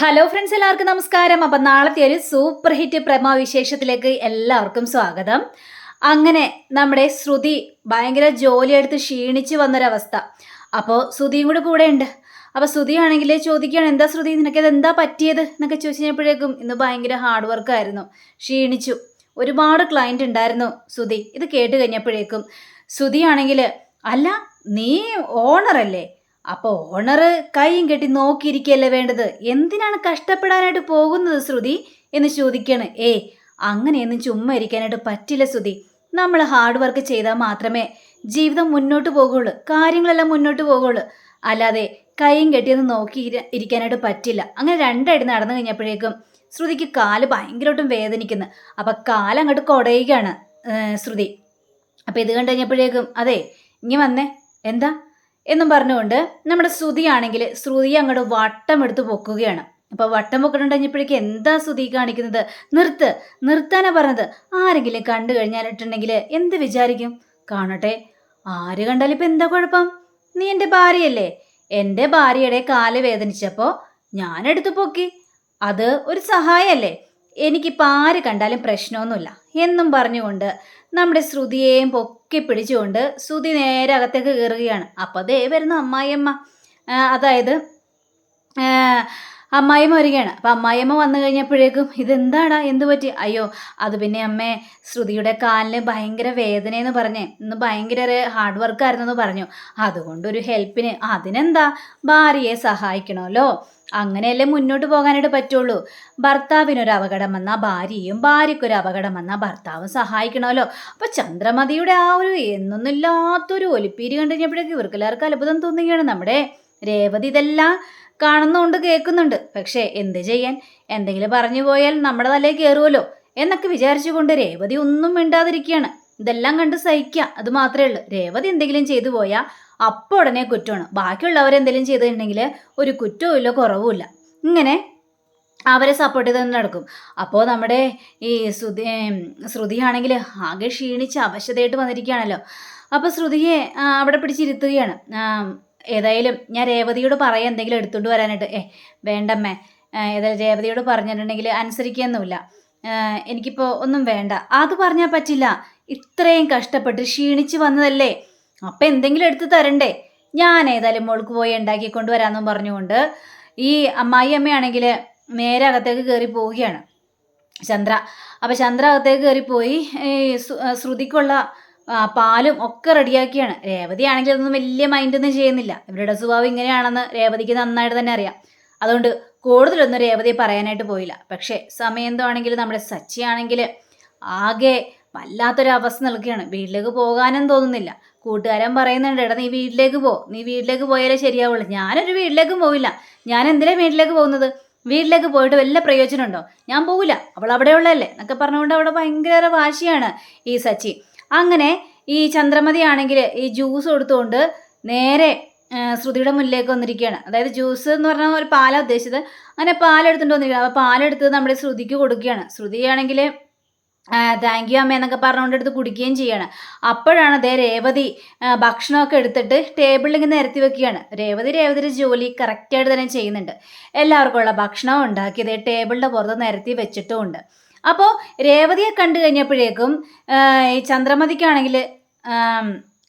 Hello friends എല്ലാവർക്കും നമസ്കാരം. അപ്പം നാളത്തെ ഒരു സൂപ്പർ ഹിറ്റ് പ്രമോ വിശേഷത്തിലേക്ക് എല്ലാവർക്കും സ്വാഗതം. അങ്ങനെ നമ്മുടെ ശ്രുതി ഭയങ്കര ജോലിയെടുത്ത് ക്ഷീണിച്ച് വന്നൊരവസ്ഥ. അപ്പോൾ ശ്രുതിയും കൂടെ കൂടെ ഉണ്ട് അപ്പോൾ ശ്രുതിയാണെങ്കിൽ ചോദിക്കുകയാണ് എന്താ ശ്രുതി നിനക്കത് എന്താ പറ്റിയത്? എന്നൊക്കെ ചോദിച്ചു കഴിഞ്ഞപ്പോഴേക്കും ഇന്ന് ഭയങ്കര ഹാർഡ് വർക്കായിരുന്നു ക്ഷീണിച്ചു. ഒരുപാട് ക്ലയന്റ് ഉണ്ടായിരുന്നു ശ്രുതി. ഇത് കേട്ട് കഴിഞ്ഞപ്പോഴേക്കും ശ്രുതിയാണെങ്കിൽ അല്ല നീ ഓണറല്ലേ അപ്പോൾ ഓണർ കൈയും കെട്ടി നോക്കിയിരിക്കുകയല്ലേ വേണ്ടത്? എന്തിനാണ് കഷ്ടപ്പെടാനായിട്ട് പോകുന്നത് ശ്രുതി? എന്ന് ചോദിക്കാണ്. ഏ അങ്ങനെയൊന്നും ചുമ്മാ ഇരിക്കാനായിട്ട് പറ്റില്ല ശ്രുതി. നമ്മൾ ഹാർഡ് വർക്ക് ചെയ്താൽ മാത്രമേ ജീവിതം മുന്നോട്ട് പോകുള്ളൂ കാര്യങ്ങളെല്ലാം മുന്നോട്ട് പോകുള്ളൂ. അല്ലാതെ കൈയും കെട്ടിയൊന്നും നോക്കി ഇരിക്കാനായിട്ട് പറ്റില്ല. അങ്ങനെ രണ്ടടി നടന്നു കഴിഞ്ഞപ്പോഴേക്കും ശ്രുതിക്ക് കാൽ ഭയങ്കരമായിട്ടും വേദനിക്കുന്നു. അപ്പം കാലങ്ങോട്ട് കുടയുകയാണ് ഏർ ശ്രുതി. അപ്പോൾ ഇത് കണ്ടു കഴിഞ്ഞപ്പോഴേക്കും അതെ ഇനി വന്നേ. എന്താ? എന്നും പറഞ്ഞുകൊണ്ട് നമ്മുടെ ശ്രുതിയാണെങ്കിൽ ശ്രുതി അങ്ങോട്ട് വട്ടം എടുത്ത് പൊക്കുകയാണ്. അപ്പോൾ വട്ടം പൊക്കണ്ടുകഴിഞ്ഞപ്പോഴേക്കും എന്താ ശ്രുതി കാണിക്കുന്നത്? നിർത്ത് നിർത്താനാ പറഞ്ഞത്. ആരെങ്കിലും കണ്ടു കഴിഞ്ഞാലിട്ടുണ്ടെങ്കിൽ എന്ത് വിചാരിക്കും? കാണട്ടെ. ആര് കണ്ടാലും ഇപ്പം എന്താ കുഴപ്പം? നീ എന്റെ ഭാര്യയല്ലേ? എന്റെ ഭാര്യയുടെ കാൽ വേദനിച്ചപ്പോൾ ഞാൻ എടുത്തു പൊക്കി. അത് ഒരു സഹായമല്ലേ? എനിക്കിപ്പോൾ ആര് കണ്ടാലും പ്രശ്നമൊന്നുമില്ല. എന്നും പറഞ്ഞുകൊണ്ട് നമ്മുടെ ശ്രുതിയെയും പൊക്കി പിടിച്ചുകൊണ്ട് ശ്രുതി നേരെ അകത്തേക്ക് കയറുകയാണ്. അപ്പോൾ ദേ വരുന്ന അമ്മായിയമ്മ. അതായത് അമ്മായിമ്മ വരികയാണ്. അപ്പം അമ്മായിയമ്മ വന്നു കഴിഞ്ഞപ്പോഴേക്കും ഇതെന്താടാ? എന്ത് പറ്റി? അയ്യോ അത് പിന്നെ അമ്മേ ശ്രുതിയുടെ കാലിന് ഭയങ്കര വേദനയെന്ന് പറഞ്ഞേ ഇന്ന് ഭയങ്കര ഒരു ഹാർഡ് വർക്കായിരുന്നു എന്ന് പറഞ്ഞു. അതുകൊണ്ടൊരു ഹെൽപ്പിന് അതിനെന്താ? ഭാര്യയെ സഹായിക്കണമല്ലോ. അങ്ങനെയല്ലേ മുന്നോട്ട് പോകാനായിട്ട് പറ്റുള്ളൂ. ഭർത്താവിനൊരു അപകടം വന്നാൽ ഭാര്യയും ഭാര്യയ്ക്കൊരു അപകടം വന്നാൽ ഭർത്താവും സഹായിക്കണമല്ലോ. അപ്പൊ ചന്ദ്രമതിയുടെ ആ ഒരു എന്നൊന്നുമില്ലാത്തൊരു ഒലിപ്പീരി കണ്ടു കഴിഞ്ഞപ്പോഴേക്കും ഇവർക്കെല്ലാവർക്കും അത്ഭുതം തോന്നുകയാണ്. നമ്മുടെ രേവതി ഇതെല്ലാം കാണുന്നുണ്ട് കേൾക്കുന്നുണ്ട്. പക്ഷേ എന്ത് ചെയ്യാൻ? എന്തെങ്കിലും പറഞ്ഞു പോയാൽ നമ്മുടെ തലേ കയറുമല്ലോ എന്നൊക്കെ വിചാരിച്ചുകൊണ്ട് രേവതി ഒന്നും മിണ്ടാതിരിക്കുകയാണ്. ഇതെല്ലാം കണ്ട് സഹിക്കുക അത് മാത്രമേ ഉള്ളൂ. രേവതി എന്തെങ്കിലും ചെയ്തു പോയാൽ അപ്പോൾ ഉടനെ കുറ്റമാണ്. ബാക്കിയുള്ളവരെന്തെങ്കിലും ചെയ്തിട്ടുണ്ടെങ്കിൽ ഒരു കുറ്റവും ഇല്ല കുറവുമില്ല ഇങ്ങനെ അവരെ സപ്പോർട്ട് ചെയ്ത് തന്നെ നടക്കും. അപ്പോൾ നമ്മുടെ ഈ ശ്രുതി ശ്രുതിയാണെങ്കിൽ ആകെ ക്ഷീണിച്ച് അവശതയായിട്ട് വന്നിരിക്കുകയാണല്ലോ. അപ്പോൾ ശ്രുതിയെ അവിടെ പിടിച്ചിരുത്തുകയാണ്. ഏതായാലും ഞാൻ രേവതിയോട് പറയാം എന്തെങ്കിലും എടുത്തുകൊണ്ട് വരാനായിട്ട്. ഏ വേണ്ടമ്മേ. ഏതായാലും രേവതിയോട് പറഞ്ഞിട്ടുണ്ടെങ്കിൽ അനുസരിക്കുകയൊന്നുമില്ല. എനിക്കിപ്പോൾ ഒന്നും വേണ്ട. അത് പറഞ്ഞാൽ പറ്റില്ല. ഇത്രയും കഷ്ടപ്പെട്ട് ക്ഷീണിച്ച് വന്നതല്ലേ? അപ്പം എന്തെങ്കിലും എടുത്ത് തരണ്ടേ? ഞാൻ ഏതായാലും മോൾക്ക് പോയി ഉണ്ടാക്കി കൊണ്ടുവരാമെന്നും പറഞ്ഞുകൊണ്ട് ഈ അമ്മായി അമ്മയാണെങ്കിൽ നേരെ അകത്തേക്ക് കയറി പോവുകയാണ്. ചന്ദ്ര. അപ്പം ചന്ദ്ര അകത്തേക്ക് കയറിപ്പോയി ശ്രുതിക്കുള്ള പാലും ഒക്കെ റെഡിയാക്കിയാണ്. രേവതി ആണെങ്കിൽ അതൊന്നും വലിയ മൈൻഡൊന്നും ചെയ്യുന്നില്ല. ഇവരുടെ സ്വഭാവം ഇങ്ങനെയാണെന്ന് രേവതിക്ക് നന്നായിട്ട് തന്നെ അറിയാം. അതുകൊണ്ട് കൂടുതലൊന്നും രേവതി പറയാനായിട്ട് പോയില്ല. പക്ഷേ സമയം എന്തോ ആണെങ്കിൽ നമ്മുടെ സച്ചി ആണെങ്കിൽ ആകെ വല്ലാത്തൊരു അവസ്ഥ നിൽക്കുകയാണ് വീട്ടിലേക്ക് പോകാനും തോന്നുന്നില്ല. കൂട്ടുകാരൻ പറയുന്നുണ്ട് എടാ നീ വീട്ടിലേക്ക് പോ. നീ വീട്ടിലേക്ക് പോയാലേ ശരിയാവുള്ളൂ. ഞാനൊരു വീട്ടിലേക്ക് പോവില്ല. ഞാൻ എന്തിനാ വീട്ടിലേക്ക് പോകുന്നത്? വീട്ടിലേക്ക് പോയിട്ട് വല്ല പ്രയോജനമുണ്ടോ ഞാൻ പോകില്ല അവൾ അവിടെ ഉള്ളതല്ലേ? എന്നൊക്കെ പറഞ്ഞുകൊണ്ട് അവിടെ ഭയങ്കര വാശിയാണ് ഈ സച്ചി. അങ്ങനെ ഈ ചന്ദ്രമതി ആണെങ്കിൽ ഈ ജ്യൂസ് കൊടുത്തുകൊണ്ട് നേരെ ശ്രുതിയുടെ മുന്നിലേക്ക് വന്നിരിക്കുകയാണ്. അതായത് ജ്യൂസ് എന്ന് പറഞ്ഞാൽ ഒരു പാലാണ് ഉദ്ദേശിച്ചത്. അങ്ങനെ പാലെടുത്തുകൊണ്ട് വന്നിരിക്കുകയാണ്. അപ്പോൾ പാലെടുത്ത് നമ്മുടെ ശ്രുതിക്ക് കൊടുക്കുകയാണ്. ശ്രുതിയാണെങ്കിൽ താങ്ക് യു അമ്മ എന്നൊക്കെ പറഞ്ഞുകൊണ്ട് എടുത്ത് കുടിക്കുകയും ചെയ്യാണ്. അപ്പോഴാണ് അതേ രേവതി ഭക്ഷണമൊക്കെ എടുത്തിട്ട് ടേബിളിൽ ഇങ്ങനെ നിരത്തി വെക്കുകയാണ്. രേവതി രേവതിയുടെ ജോലി കറക്റ്റായിട്ട് തന്നെ ചെയ്യുന്നുണ്ട്. എല്ലാവർക്കും ഉള്ള ഭക്ഷണം ഉണ്ടാക്കി ദേ ടേബിളിന്റെ പുറത്ത് നിരത്തി വെച്ചിട്ടുമുണ്ട്. അപ്പോൾ രേവതിയെ കണ്ടു കഴിഞ്ഞപ്പോഴേക്കും ഈ ചന്ദ്രമതിക്കാണെങ്കിൽ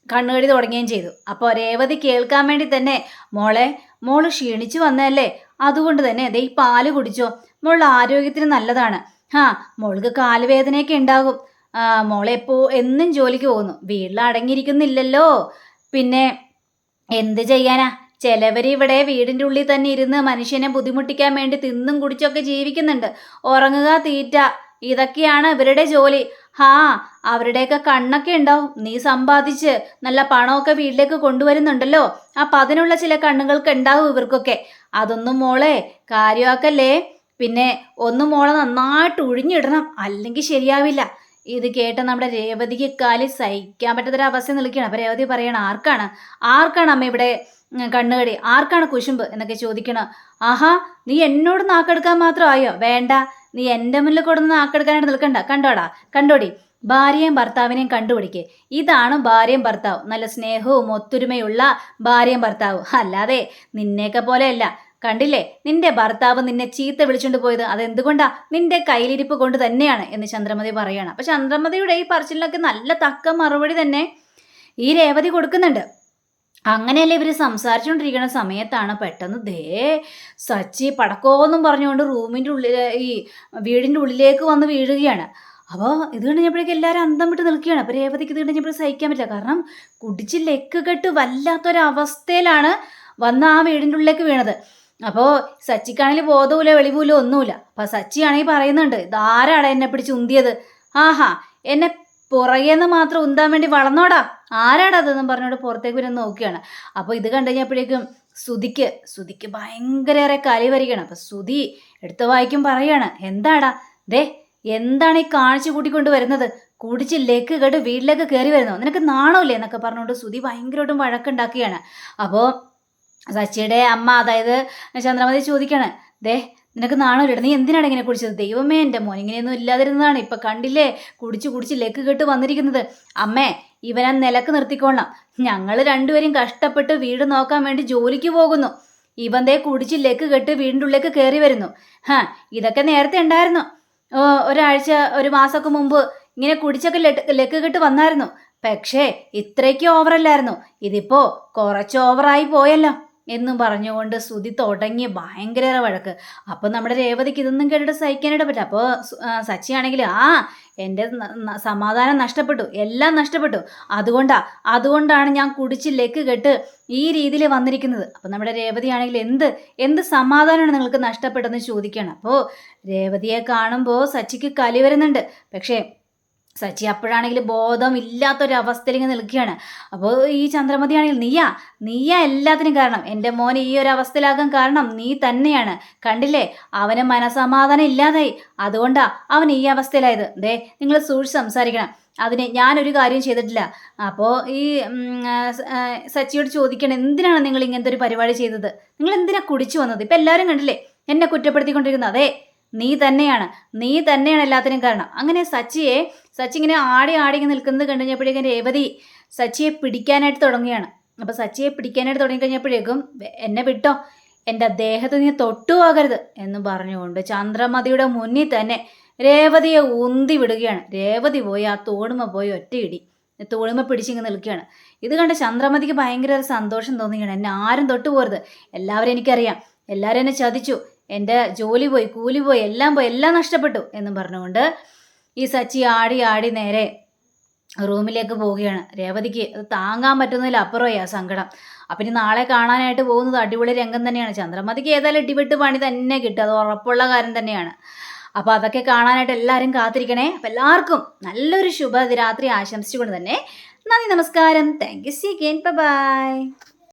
കണ്ണുകടി തുടങ്ങുകയും ചെയ്തു. അപ്പോൾ രേവതി കേൾക്കാൻ വേണ്ടി തന്നെ മോളെ മോൾ ക്ഷീണിച്ചു വന്നതല്ലേ? അതുകൊണ്ട് തന്നെ ദേ ഈ പാൽ കുടിച്ചോ. മോളുടെ ആരോഗ്യത്തിന് നല്ലതാണ്. ആ മോൾക്ക് കാലുവേദനയൊക്കെ ഉണ്ടാകും. മോളെപ്പോ എന്നും ജോലിക്ക് പോകുന്നു. വീട്ടിൽ അടങ്ങിയിരിക്കുന്നില്ലല്ലോ. പിന്നെ എന്ത് ചെയ്യാനാ? ചിലവർ ഇവിടെ വീടിന്റെ ഉള്ളിൽ തന്നെ ഇരുന്ന് മനുഷ്യനെ ബുദ്ധിമുട്ടിക്കാൻ വേണ്ടി തിന്നും കുടിച്ചൊക്കെ ജീവിക്കുന്നുണ്ട്. ഉറങ്ങുക തീറ്റ. ഇതൊക്കെയാണ് ഇവരുടെ ജോലി. ഹാ അവരുടെയൊക്കെ കണ്ണൊക്കെ ഉണ്ടാവും. നീ സമ്പാദിച്ച് നല്ല പണമൊക്കെ വീട്ടിലേക്ക് കൊണ്ടുവരുന്നുണ്ടല്ലോ. അപ്പം അതിനുള്ള ചില കണ്ണുകൾക്ക് ഉണ്ടാവും ഇവർക്കൊക്കെ. അതൊന്നും മോളെ കാര്യമാക്കല്ലേ? പിന്നെ ഒന്ന് മോളെ നന്നായിട്ട് ഒഴിഞ്ഞിടണം. അല്ലെങ്കിൽ ശരിയാവില്ല. ഇത് കേട്ട് നമ്മുടെ രേവതിക്ക് കാലി സഹിക്കാൻ പറ്റാത്തൊരവസ്ഥ നിൽക്കുകയാണ്. അപ്പം രേവതി പറയണം ആർക്കാണ്? ആർക്കാണ് അമ്മ ഇവിടെ കണ്ണുകടി? ആർക്കാണ് കുശുമ്പ്? എന്നൊക്കെ ചോദിക്കണം. ആഹാ നീ എന്നോട് നാക്കെടുക്കാൻ മാത്രമായോ? വേണ്ട. നീ എന്റെ മുന്നിൽ കൊടുന്ന് നാക്കെടുക്കാനായിട്ട് നിൽക്കണ്ട. കണ്ടോടാ? കണ്ടോടി? ഭാര്യയും ഭർത്താവിനെയും കണ്ടുപിടിക്കേ. ഇതാണ് ഭാര്യയും ഭർത്താവും. നല്ല സ്നേഹവും ഒത്തൊരുമയുള്ള ഭാര്യയും ഭർത്താവും. അല്ലാതെ നിന്നെയൊക്കെ പോലെയല്ല. കണ്ടില്ലേ? നിന്റെ ഭർത്താവ് നിന്നെ ചീത്ത വിളിച്ചുകൊണ്ട് പോയത്. അതെന്തുകൊണ്ടാ? നിന്റെ കയ്യിലിരിപ്പ് കൊണ്ട് തന്നെയാണ് എന്ന് ചന്ദ്രമതി പറയാണ്. അപ്പൊ ചന്ദ്രമതിയുടെ ഈ പറച്ചിലിനൊക്കെ നല്ല തക്ക മറുപടി തന്നെ ഈ രേവതി കൊടുക്കുന്നുണ്ട്. അങ്ങനെയല്ലേ ഇവർ സംസാരിച്ചുകൊണ്ടിരിക്കുന്ന സമയത്താണ് പെട്ടെന്ന് ദേ സച്ചി പടക്കോന്നും പറഞ്ഞുകൊണ്ട് റൂമിന്റെ ഉള്ളിൽ ഈ വീടിന്റെ ഉള്ളിലേക്ക് വന്ന് വീഴുകയാണ്. അപ്പോൾ ഇത് കഴിഞ്ഞപ്പോഴേക്കും എല്ലാവരും അന്തം വിട്ട് നിൽക്കുകയാണ്. അപ്പോൾ രേവതിക്ക് ഇത് കഴിഞ്ഞപ്പോൾ സഹിക്കാൻ പറ്റില്ല. കാരണം കുടിച്ച് ലെക്ക് കെട്ട് വല്ലാത്തൊരവസ്ഥയിലാണ് വന്ന് ആ വീടിന്റെ ഉള്ളിലേക്ക് വീണത്. അപ്പോൾ സച്ചിക്കാണെങ്കിൽ ബോധവുമില്ല വെളിവുമില്ല ഒന്നുമില്ല. അപ്പോൾ സച്ചിയാണെങ്കിൽ പറയുന്നുണ്ട് ഇതാരാണ് എന്നെ പിടിച്ച് ഉന്തിയത്? ആഹാ എന്നെ പുറകേന്ന് മാത്രം ഉന്താൻ വേണ്ടി വളർന്നോടാ. ആരാടാ അതെന്നും പറഞ്ഞോട് പുറത്തേക്ക് വരും നോക്കുകയാണ്. അപ്പോൾ ഇത് കണ്ടു സുതിക്ക് സുതിക്ക് ഭയങ്കരേറെ കലി വരികയാണ്. അപ്പോൾ സുതി എടുത്ത വായിക്കും പറയാണ് എന്താടാ? ദേ എന്താണ് ഈ കാണിച്ചു കൂട്ടിക്കൊണ്ട് വരുന്നത്? കുടിച്ച് ലേക്ക് കേട്ട് വീട്ടിലേക്ക് കയറി വരുന്നു? നിനക്ക് നാണമില്ലേ എന്നൊക്കെ പറഞ്ഞുകൊണ്ട് സുതി ഭയങ്കരമായിട്ടും വഴക്കുണ്ടാക്കുകയാണ്. അപ്പോൾ സച്ചിയുടെ അമ്മ അതായത് ചന്ദ്രമതി ചോദിക്കാണ് ദേ നിനക്ക് നാണമില്ല നീ എന്തിനാണ് ഇങ്ങനെ കുടിച്ചത്? ദൈവമേ എന്റെ മോൻ ഇങ്ങനെയൊന്നും ഇല്ലാതിരുന്നതാണ് ഇപ്പം കണ്ടില്ലേ? കുടിച്ച് കുടിച്ച് ലെക്ക് കെട്ട് വന്നിരിക്കുന്നത്. അമ്മേ ഇവനെ നിലയ്ക്ക് നിർത്തിക്കൊള്ളാം ഞങ്ങൾ രണ്ടുപേരും കഷ്ടപ്പെട്ട് വീട് നോക്കാൻ വേണ്ടി ജോലിക്ക് പോകുന്നു. ഇവൻ ദേ കുടിച്ച് ലെക്ക് കെട്ട് വീടിന്റെ ഉള്ളിലേക്ക് കയറി വരുന്നു. ഹാ ഇതൊക്കെ നേരത്തെ ഉണ്ടായിരുന്നു. ഓ, ഒരാഴ്ച ഒരു മാസമൊക്കെ മുമ്പ് ഇങ്ങനെ കുടിച്ചൊക്കെ ലെക്ക് കെട്ട് വന്നായിരുന്നു. പക്ഷേ ഇത്രയ്ക്ക് ഓവറല്ലായിരുന്നു ഇതിപ്പോ കുറച്ച് ഓവറായി പോയല്ലോ. എന്നും പറഞ്ഞുകൊണ്ട് സുതി തുടങ്ങി ഭയങ്കര വഴക്ക്. അപ്പോൾ നമ്മുടെ രേവതിക്ക് ഇതൊന്നും കേട്ടിട്ട് സഹിക്കാനായിട്ട് പറ്റില്ല അപ്പോൾ സച്ചിയാണെങ്കിൽ ആ എന്റെ സമാധാനം നഷ്ടപ്പെട്ടു. എല്ലാം നഷ്ടപ്പെട്ടു. അതുകൊണ്ടാ അതുകൊണ്ടാണ് ഞാൻ കുടിച്ച് ലെക്ക് കെട്ട് ഈ രീതിയിൽ വന്നിരിക്കുന്നത്. അപ്പോൾ നമ്മുടെ രേവതി ആണെങ്കിൽ എന്ത് എന്ത് സമാധാനമാണ് നിങ്ങൾക്ക് നഷ്ടപ്പെട്ടതെന്ന് ചോദിക്കുകയാണ്. അപ്പോൾ രേവതിയെ കാണുമ്പോൾ സച്ചിക്ക് കലി വരുന്നുണ്ട്. പക്ഷേ സച്ചി അപ്പോഴാണെങ്കിൽ ബോധം ഇല്ലാത്തൊരവസ്ഥയിൽ ഇങ്ങനെ നിൽക്കുകയാണ്. അപ്പോൾ ഈ ചന്ദ്രമതി ആണെങ്കിൽ നീയാ നീയാ എല്ലാത്തിനും കാരണം. എന്റെ മോൻ ഈ ഒരു അവസ്ഥയിലാകാൻ കാരണം നീ തന്നെയാണ്. കണ്ടില്ലേ? അവന് മനസമാധാനം ഇല്ലാതായി. അതുകൊണ്ടാ അവൻ ഈ അവസ്ഥയിലായത്. ദേ നിങ്ങൾ സൂക്ഷിച്ച് സംസാരിക്കണം. അതിന് ഞാനൊരു കാര്യം ചെയ്തിട്ടില്ല. അപ്പോൾ ഈ സച്ചിയോട് ചോദിക്കണം എന്തിനാണ് നിങ്ങൾ ഇങ്ങനത്തെ ഒരു പരിപാടി ചെയ്തത്? നിങ്ങൾ എന്തിനാ കുടിച്ചു വന്നത്? ഇപ്പം എല്ലാവരും കണ്ടില്ലേ? എന്നെ കുറ്റപ്പെടുത്തിക്കൊണ്ടിരിക്കുന്നത്. അതെ നീ തന്നെയാണ്. നീ തന്നെയാണ് എല്ലാത്തിനും കാരണം. അങ്ങനെ സച്ചിയെ സച്ചി ഇങ്ങനെ ആടി ആടി നിൽക്കുന്നത് കണ്ടു കഴിഞ്ഞപ്പോഴേക്കും രേവതി സച്ചിയെ പിടിക്കാനായിട്ട് തുടങ്ങുകയാണ്. അപ്പോൾ സച്ചിയെ പിടിക്കാനായിട്ട് തുടങ്ങി കഴിഞ്ഞപ്പോഴേക്കും എന്നെ വിട്ടോ എന്റെ ദേഹത്ത് നീ തൊട്ടു പോകരുത് എന്ന് പറഞ്ഞുകൊണ്ട് ചന്ദ്രമതിയുടെ മുന്നിൽ തന്നെ രേവതിയെ ഉന്തി വിടുകയാണ്. രേവതി പോയി ആ തോണുമ പോയി ഒറ്റയിടി. തോണുമ പിടിച്ചിങ്ങ് നിൽക്കുകയാണ്. ഇത് കണ്ട് ചന്ദ്രമതിക്ക് ഭയങ്കര ഒരു സന്തോഷം തോന്നുകയാണ്. എന്നെ ആരും തൊട്ടു പോരുത് എല്ലാവരും എനിക്കറിയാം. എല്ലാവരും എന്നെ ചതിച്ചു. എന്റെ ജോലി പോയി കൂലി പോയി എല്ലാം പോയി എല്ലാം നഷ്ടപ്പെട്ടു എന്നും പറഞ്ഞുകൊണ്ട് ഈ സച്ചി ആടി ആടി നേരെ റൂമിലേക്ക് പോവുകയാണ്. രേവതിക്ക് അത് താങ്ങാൻ പറ്റുന്നതിൽ അപ്പുറമായി ആ സങ്കടം. അപ്പം ഇനി നാളെ കാണാനായിട്ട് പോകുന്നത് അടിപൊളി രംഗം തന്നെയാണ്. ചന്ദ്രമതിക്ക് ഏതായാലും ഇടിവിട്ട് പണി തന്നെ കിട്ടും. അത് ഉറപ്പുള്ള കാര്യം തന്നെയാണ്. അപ്പോൾ അതൊക്കെ കാണാനായിട്ട് എല്ലാവരും കാത്തിരിക്കണേ. അപ്പം എല്ലാവർക്കും നല്ലൊരു ശുഭരാത്രി ആശംസിച്ചുകൊണ്ട് തന്നെ നന്ദി നമസ്കാരം. Thank you see again bye